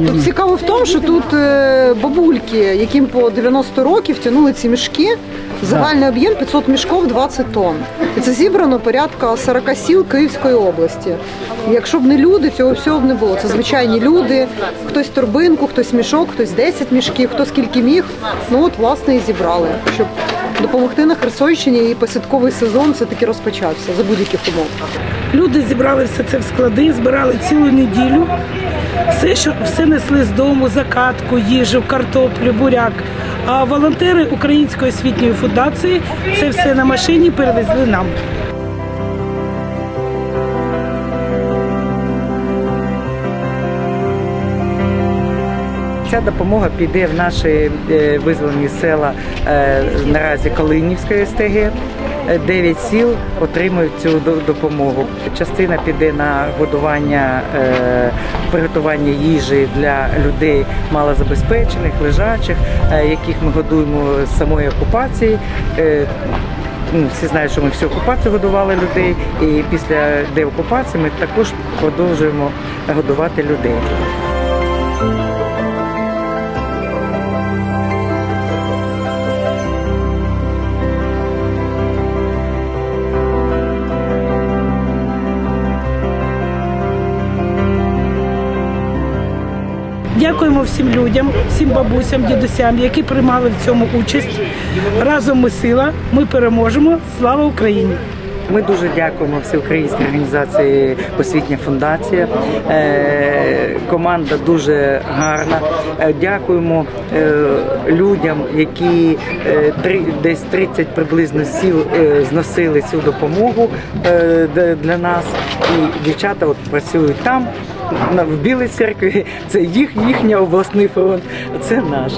Тут цікаво в тому, що тут е, бабульки, яким по 90 років тягнули ці мішки. Загальний об'єм 500 мішків 20 тонн. І це зібрано порядка 40 сіл Київської області. І Якщо б не люди, цього всього б не було. Це звичайні люди. Хтось торбинку, хтось мішок, хтось 10 мішків, хто скільки міг. Ну от власне і зібрали, щоб допомогти на Херсонщині і посадковий сезон все таки розпочався за будь-яких умов. Люди зібрали все це в склади, збирали цілу неділю. Все, що все несли з дому, закатку, їжу, картоплю, буряк. А волонтери Української освітньої фундації це все на машині перевезли нам. Ця допомога піде в наші е, визволені села е, наразі Калинівської СТГ. Е, Дев'ять сіл отримують цю до- допомогу. Частина піде на годування, приготування їжі для людей малозабезпечених, лежачих, яких ми годуємо з самої окупації. Ну, всі знають, що ми всю окупацію годували людей, і після деокупації ми також продовжуємо годувати людей. Дякуємо всім людям, всім бабусям, дідусям, які приймали в цьому участь. Разом ми сила, ми переможемо. Слава Україні! Ми дуже дякуємо всеукраїнській організації Освітня фундація. Е, Команда дуже гарна. Е, Дякуємо е, людям, які десь 30 приблизно сіл зносили цю допомогу для нас. І дівчата от працюють там. В Білій церкві це їх, їхній обласний фронт, це наш.